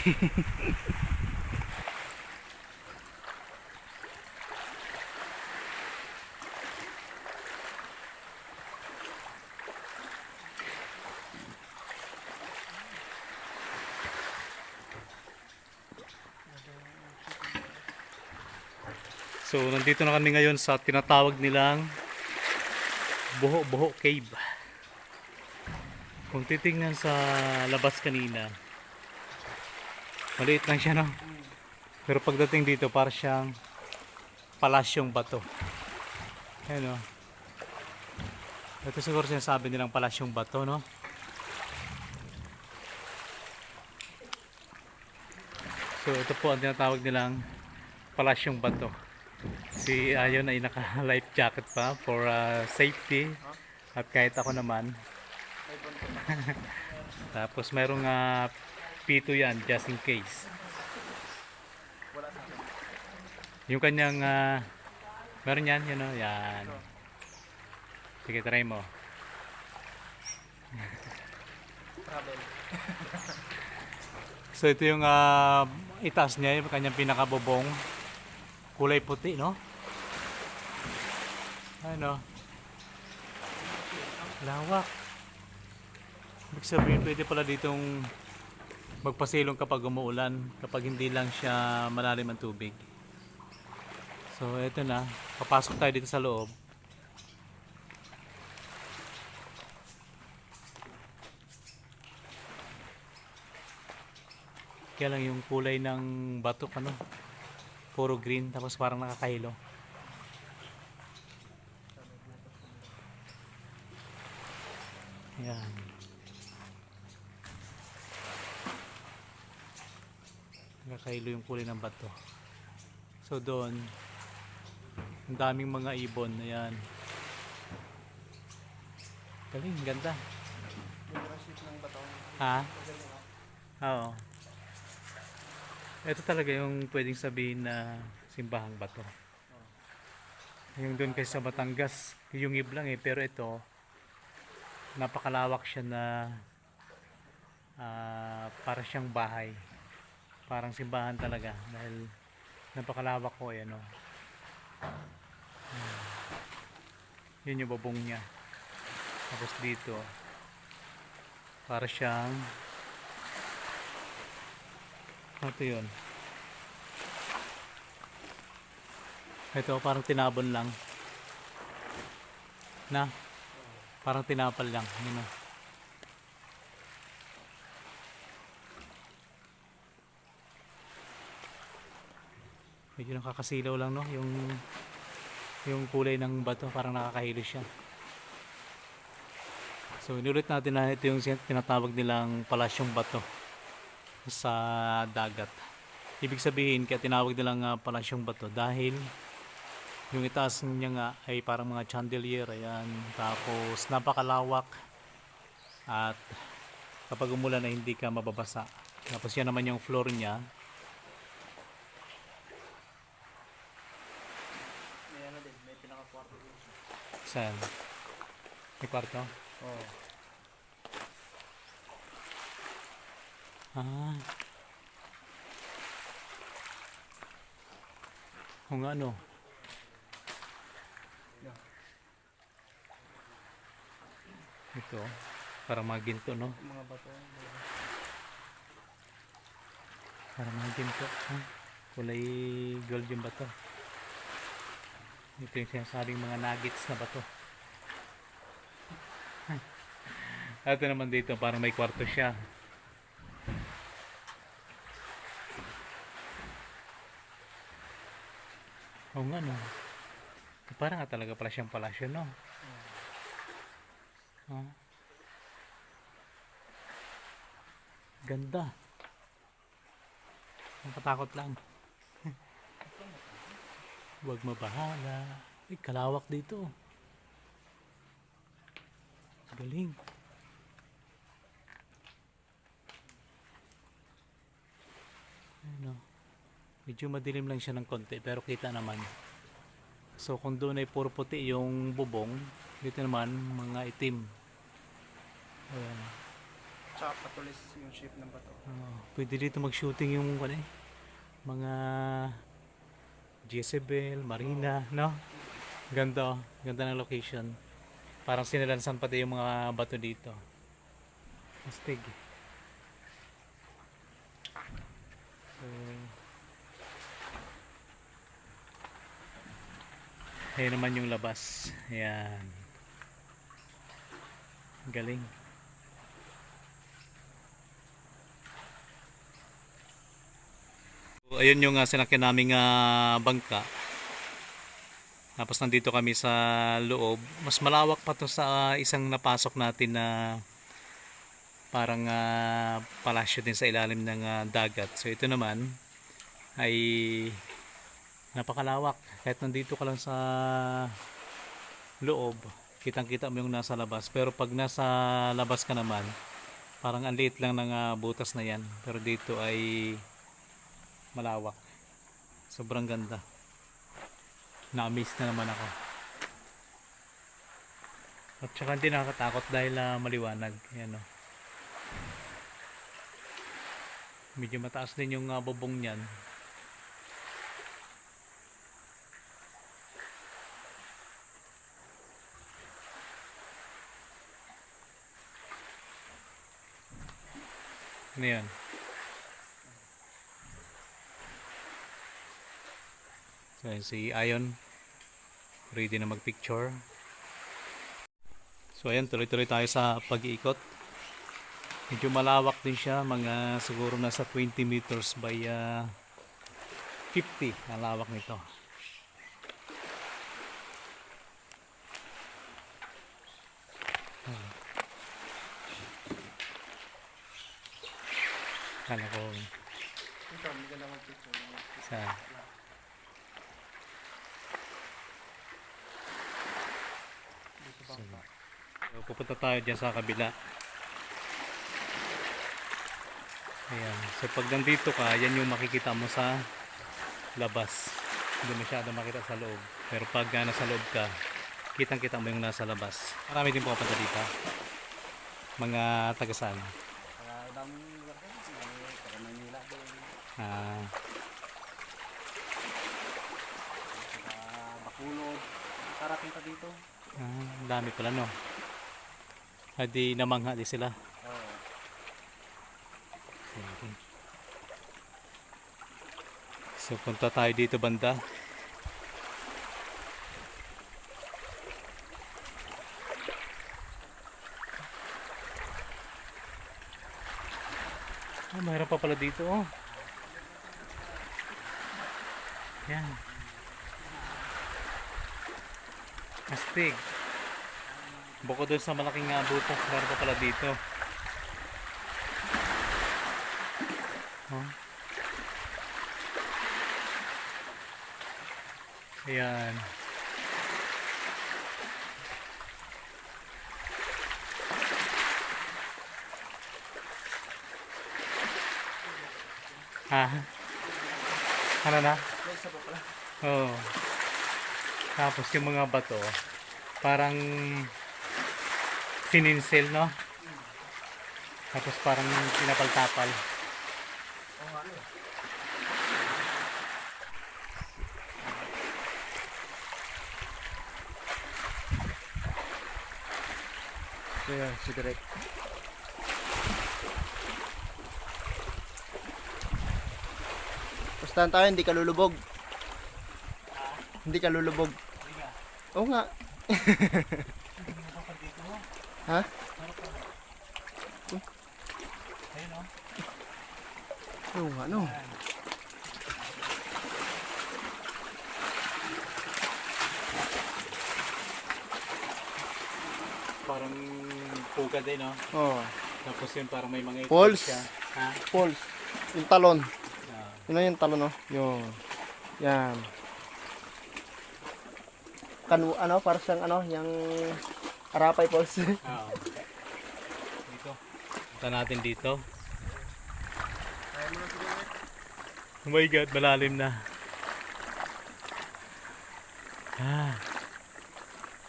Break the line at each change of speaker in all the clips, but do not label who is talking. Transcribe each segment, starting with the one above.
So, nandito na kami ngayon sa tinatawag nilang Buho Cave. Kung titingnan sa labas kanina, maliit lang siya, no? Pero pagdating dito, para siyang palasyong bato. Ayan, no? Ito siguro sinasabi nilang palasyong bato, no? So, ito po ang tinatawag nilang palasyong bato. Si Ayon ay naka life jacket pa for uh, safety at kahit ako naman tapos mayroong uh, pito yan just in case yung kanyang uh, meron yan yun o yan sige try mo so ito yung uh, itaas niya yung kanyang pinakabubong kulay puti, no? Ano? Lawak. Ibig sabihin, pwede pala ditong magpasilong kapag umuulan, kapag hindi lang siya malalim ang tubig. So, eto na. Papasok tayo dito sa loob. Kaya lang yung kulay ng batok, ano? puro green tapos parang nakakahilo yan nakakahilo yung kulay ng bato so doon ang daming mga ibon ayan galing ganda ha oo ito talaga yung pwedeng sabihin na simbahang bato. Yung doon kay sa Batangas, yung lang eh. Pero ito, napakalawak siya na ah, para siyang bahay. Parang simbahan talaga. Dahil napakalawak ko eh, ano. Hmm. Yun yung babong niya. Tapos dito, para siyang ito yun. Ito parang tinabon lang. Na? Parang tinapal lang. Yun o. Medyo nakakasilaw lang no. Yung yung kulay ng bato parang nakakahilo siya. So inulit natin na ito yung tinatawag nilang palasyong bato sa dagat. Ibig sabihin, kaya tinawag nilang uh, palasyong bato dahil yung itaas niya nga ay parang mga chandelier, ayan. Tapos napakalawak at kapag umulan ay hindi ka mababasa. Tapos yan naman yung floor niya.
May ano din, may pinaka-kwarto din.
Saan? May kwarto?
Oo.
Ah. Kung ano.
Yeah.
Ito. Para mga ginto, no?
Mga bato.
Para mga ginto. Huh? Kulay gold yung bato. Ito yung sinasabing mga nuggets na bato. Ito naman dito, parang may kwarto siya. Oo nga no. Parang nga talaga pala siyang palasyo no. Ah. Ganda. Nakatakot lang. Huwag mabahala. Ay, kalawak dito. Galing. Ano. Medyo madilim lang siya ng konti pero kita naman. So kung doon ay puro puti yung bubong, dito naman mga itim. Ayan.
Tsaka patulis yung shape ng bato.
Oh, pwede dito mag-shooting yung ano eh, mga Jezebel, Marina, no? Ganda, oh. ganda ng location. Parang sinilansan pa din yung mga bato dito. Astig. So, Ayan naman yung labas. Ayan. Galing. Ayun yung uh, sinakyan naming ah, bangka. Tapos nandito kami sa loob. Mas malawak pa to sa ah, isang napasok natin na parang ah, palasyo din sa ilalim ng ah, dagat. So ito naman ay napakalawak. Kahit nandito ka lang sa loob, kitang-kita mo yung nasa labas. Pero pag nasa labas ka naman, parang ang liit lang ng ah, butas na yan. Pero dito ay malawak. Sobrang ganda. Na-amaze na naman ako. At saka hindi nakakatakot dahil ah, maliwanag. Yan o. Medyo mataas din yung ah, bubong niyan. Ano? Yun si Ayon. Ready na magpicture. So, ayan, tuloy-tuloy tayo sa pag-iikot. Medyo malawak din siya. Mga siguro nasa 20 meters by ah, 50 ang lawak nito. Hmm. Kala ko
Ito, hindi ka naman picture.
sa
Dito bangka.
So, pupunta tayo dyan sa kabila. Ayan. So, pag nandito ka, yan yung makikita mo sa labas. Hindi masyado makita sa loob. Pero pag uh, nasa loob ka, kitang-kita mo yung nasa labas. Marami din pupunta dito. Mga tagasan.
Para ibang lugar. May Para Manila din.
Ah,
Bakulod. Ka dito.
Ah, dami pala no. Hadi namangha di sila.
Oo.
So punta tayo dito banda. Ah, mayroon pa pala dito oh. Yan. Astig. Bukod doon sa malaking uh, butas, meron pa pala dito. Oh. Ayan. Ha? Ano na? Oo. Tapos yung mga bato, parang sininsil, no? Tapos parang pinapal-tapal.
So yan, si Direk. Pustahan tayo, hindi ka lulubog. Hindi ka lulubog. Oo nga. ha?
Oh.
Oo nga, no.
Parang puga din, no?
Oo.
Tapos yun parang may mga
Balls.
siya. Ha?
Falls. Yung talon.
Ah.
Yun na yung talon, no? Yun. Yan. Kanu, ano, para siyang, ano, yung Arapay Falls.
Ah. Dito. Punta natin dito. Oh my god, malalim na. Ah.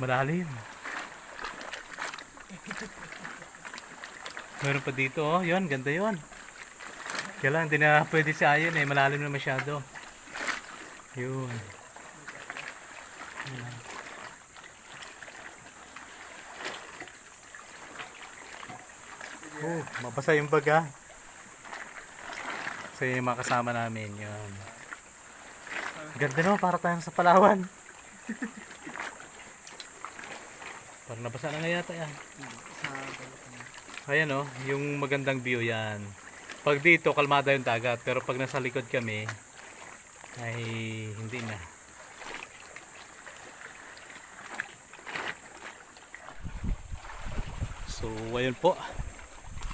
Malalim. Meron pa dito, oh. Yun, ganda yun. Kaya lang, hindi na pwede si Ayon eh. Malalim na masyado. Yun. Oh, mabasa yung baga. So yun yung mga kasama namin. Yun. Ganda no, para tayong sa Palawan. Parang nabasa na nga yata yan. Ayan oh, yung magandang view yan. Pag dito, kalmada yung dagat. Pero pag nasa likod kami, ay hindi na. So, ayun po.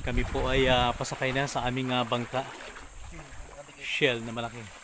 Kami po ay ah, pasakay na sa aming ah, bangka. Shell na malaki.